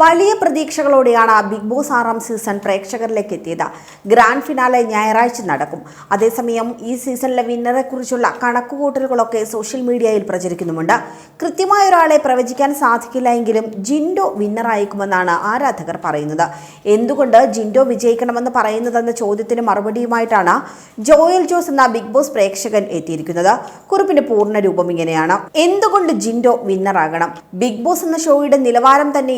വലിയ പ്രതീക്ഷകളോടെയാണ് big boss ആറാം സീസൺ പ്രേക്ഷകരിലേക്ക് എത്തിയത് ഗ്രാൻഡ് ഫിനാലെ ഞായറാഴ്ച നടക്കും. അതേസമയം ഈ സീസണിലെ വിന്നറെക്കുറിച്ചുള്ള കണക്കുകൂട്ടലുകളൊക്കെ സോഷ്യൽ മീഡിയയിൽ പ്രചരിക്കുന്നുമുണ്ട്. കൃത്യമായ ഒരാളെ പ്രവചിക്കാൻ സാധിക്കില്ല എങ്കിലും ജിൻഡോ വിന്നറായേക്കുമെന്നാണ് ആരാധകർ പറയുന്നത്. എന്തുകൊണ്ട് ജിൻഡോ വിജയിക്കണമെന്ന് പറയുന്നതെന്ന ചോദ്യത്തിന് മറുപടിയുമായിട്ടാണ് ജോയൽ ജോസ് എന്ന ബിഗ് ബോസ് പ്രേക്ഷകൻ എത്തിയിരിക്കുന്നത്. കുറിപ്പിന്റെ പൂർണ രൂപം ഇങ്ങനെയാണ്. എന്തുകൊണ്ട് ജിൻഡോ വിന്നറാകണം? ബിഗ് ബോസ് എന്ന ഷോയുടെ നിലവാരം തന്നെ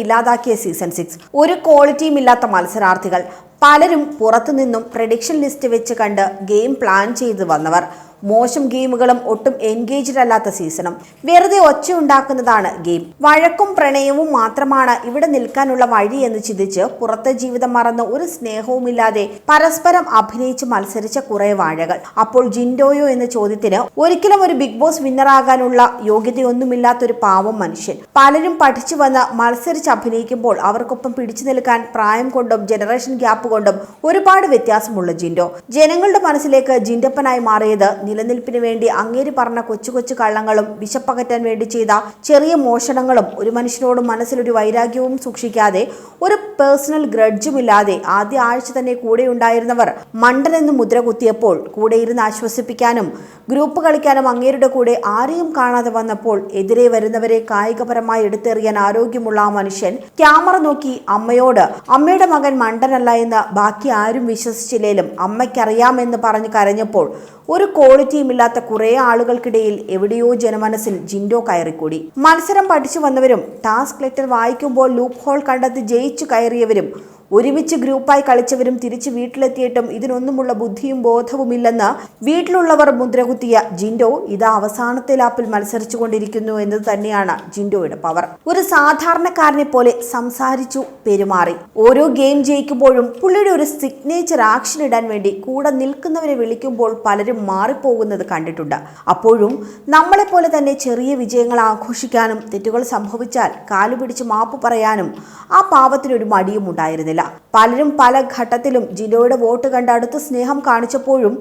ഇല്ലാതാക്കിയ സീസൺ സിക്സ്. ഒരു ക്വാളിറ്റിയും ഇല്ലാത്ത മത്സരാർത്ഥികൾ പലരും പുറത്തുനിന്നും പ്രഡിക്ഷൻ ലിസ്റ്റ് വെച്ച് കണ്ട് ഗെയിം പ്ലാൻ ചെയ്ത് വന്നവർ. മോശം ഗെയിമുകളും ഒട്ടും എൻഗേജ്ഡ് അല്ലാത്ത സീസണും. വെറുതെ ഒച്ച ഉണ്ടാക്കുന്നതാണ് ഗെയിം. വഴക്കും പ്രണയവും മാത്രമാണ് ഇവിടെ നിൽക്കാനുള്ള വഴി എന്ന് ചിന്തിച്ച് പുറത്തെ ജീവിതം മറന്ന് ഒരു സ്നേഹവുമില്ലാതെ പരസ്പരം അഭിനയിച്ച് മത്സരിച്ച കുറെ വാഴകൾ. അപ്പോൾ ജിൻഡോയോ എന്ന ചോദ്യത്തിന് ഒരിക്കലും ഒരു ബിഗ് ബോസ് വിന്നറാകാനുള്ള യോഗ്യതയൊന്നുമില്ലാത്തൊരു പാവം മനുഷ്യൻ. പലരും പഠിച്ചു വന്ന് മത്സരിച്ച് അഭിനയിക്കുമ്പോൾ അവർക്കൊപ്പം പിടിച്ചു നിൽക്കാൻ പ്രായം കൊണ്ടും ജനറേഷൻ ഗ്യാപ്പ് കൊണ്ടും ഒരുപാട് വ്യത്യാസമുള്ള ജിൻഡോ. ജനങ്ങളുടെ മനസ്സിലേക്ക് ജിൻഡപ്പനായി മാറിയത് നിലനിൽപ്പിന് വേണ്ടി അങ്ങേര് പറഞ്ഞ കൊച്ചു കൊച്ചു കള്ളങ്ങളും വിശപ്പകറ്റാൻ വേണ്ടി ചെയ്ത ചെറിയ മോഷണങ്ങളും ഒരു മനുഷ്യനോട് മനസ്സിലൊരു വൈരാഗ്യവും സൂക്ഷിക്കാതെ ഒരു പേഴ്സണൽ ഗ്രഡ്ജും ഇല്ലാതെ ആദ്യ ആഴ്ച തന്നെ കൂടെ ഉണ്ടായിരുന്നവർ മണ്ടൻ എന്ന് മുദ്ര കുത്തിയപ്പോൾ കൂടെ ഇരുന്ന് ആശ്വസിപ്പിക്കാനും ഗ്രൂപ്പ് കളിക്കാനും അങ്ങേരുടെ കൂടെ ആരെയും കാണാതെ വന്നപ്പോൾ എതിരെ വരുന്നവരെ കായികപരമായി എടുത്തെറിയാൻ ആരോഗ്യമുള്ള ആ മനുഷ്യൻ ക്യാമറ നോക്കി അമ്മയോട് അമ്മയുടെ മകൻ മണ്ടനല്ല എന്ന് ബാക്കി ആരും വിശ്വസിച്ചില്ലേലും അമ്മയ്ക്കറിയാമെന്ന് പറഞ്ഞ് കരഞ്ഞപ്പോൾ ഒരു ക്വാളിറ്റിയും ഇല്ലാത്ത കുറേ ആളുകൾക്കിടയിൽ എവിടെയോ ജനമനസ്സിൽ ജിൻഡോ കയറിക്കൂടി. മത്സരം പഠിച്ചു വന്നവരും ടാസ്ക് ലെറ്റർ വായിക്കുമ്പോൾ ലൂപ്പ് ഹോൾ കണ്ടെത്തി ജയിച്ചു കയറിയവരും ഒരുമിച്ച് ഗ്രൂപ്പായി കളിച്ചവരും തിരിച്ച് വീട്ടിലെത്തിയിട്ടും ഇതിനൊന്നുമുള്ള ബുദ്ധിയും ബോധവുമില്ലെന്ന് വീട്ടിലുള്ളവർ മുദ്രകുത്തിയ ജിൻഡോ ഇത് അവസാനത്തെ ലാപ്പിൽ മത്സരിച്ചു കൊണ്ടിരിക്കുന്നു എന്നത് തന്നെയാണ് ജിൻഡോയുടെ പവർ. ഒരു സാധാരണക്കാരനെ പോലെ സംസാരിച്ചു പെരുമാറി. ഓരോ ഗെയിം ജയിക്കുമ്പോഴും പുള്ളിയുടെ ഒരു സിഗ്നേച്ചർ ആക്ഷൻ ഇടാൻ വേണ്ടി കൂടെ നിൽക്കുന്നവരെ വിളിക്കുമ്പോൾ പലരും മാറിപ്പോകുന്നത് കണ്ടിട്ടുണ്ട്. അപ്പോഴും നമ്മളെ പോലെ തന്നെ ചെറിയ വിജയങ്ങൾ ആഘോഷിക്കാനും തെറ്റുകൾ സംഭവിച്ചാൽ കാലുപിടിച്ച് മാപ്പ് പറയാനും ആ പാവത്തിനൊരു മടിയും ഉണ്ടായിരുന്നില്ല പലരും പല ഘട്ടത്തിലും ജിനോയുടെ വോട്ട് കണ്ട് അടുത്ത് സ്നേഹം കാണിച്ചപ്പോഴും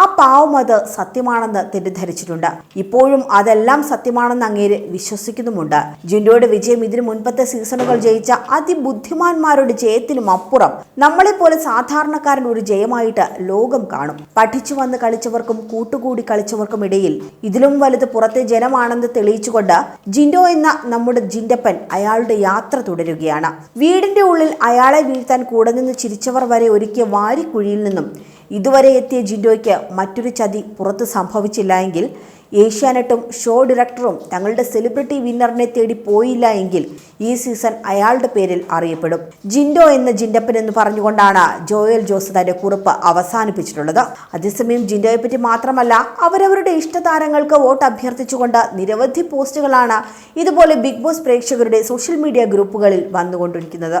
ആ പാവം അത് സത്യമാണെന്ന് തെറ്റിദ്ധരിച്ചിട്ടുണ്ട്. ഇപ്പോഴും അതെല്ലാം സത്യമാണെന്ന് അങ്ങേര് വിശ്വസിക്കുന്നുമുണ്ട്. ജിൻഡോയുടെ വിജയം ഇതിനു മുൻപത്തെ സീസണുകൾ ജയിച്ച അതിബുദ്ധിമാന്മാരുടെ ജയത്തിനും അപ്പുറം നമ്മളെപ്പോലെ സാധാരണക്കാരൻ ഒരു ജയമായിട്ട് ലോകം കാണും. പഠിച്ചു വന്ന് കളിച്ചവർക്കും കൂട്ടുകൂടി കളിച്ചവർക്കും ഇടയിൽ ഇതിലും വലുത് പുറത്തെ ജനമാണെന്ന് തെളിയിച്ചുകൊണ്ട് ജിൻഡോ എന്ന നമ്മുടെ ജിൻഡപ്പൻ അയാളുടെ യാത്ര തുടരുകയാണ്. വീടിന്റെ ഉള്ളിൽ അയാളെ വീഴ്ത്താൻ കൂടെ നിന്ന് ചിരിച്ചവർ വരെ ഒരുക്കിയ വാരിക്കുഴിയിൽ നിന്നും ഇതുവരെ എത്തിയ ജിൻഡോയ്ക്ക് മറ്റൊരു ചതി പുറത്ത് സംഭവിച്ചില്ല എങ്കിൽ ഏഷ്യാനെട്ടും ഷോ ഡയറക്ടറും തങ്ങളുടെ സെലിബ്രിറ്റി വിന്നറിനെ തേടി പോയില്ല എങ്കിൽ ഈ സീസൺ അയാളുടെ പേരിൽ അറിയപ്പെടും. ജിൻഡോ എന്ന ജിൻഡപ്പൻ എന്ന് പറഞ്ഞുകൊണ്ടാണ് ജോയൽ ജോസ് തന്റെ കുറിപ്പ് അവസാനിപ്പിച്ചിട്ടുള്ളത്. അതേസമയം ജിൻഡോയെ പറ്റി മാത്രമല്ല അവരവരുടെ ഇഷ്ടതാരങ്ങൾക്ക് വോട്ട് അഭ്യർത്ഥിച്ചുകൊണ്ട് നിരവധി പോസ്റ്റുകളാണ് ഇതുപോലെ ബിഗ് ബോസ് പ്രേക്ഷകരുടെ സോഷ്യൽ മീഡിയ ഗ്രൂപ്പുകളിൽ വന്നുകൊണ്ടിരിക്കുന്നത്.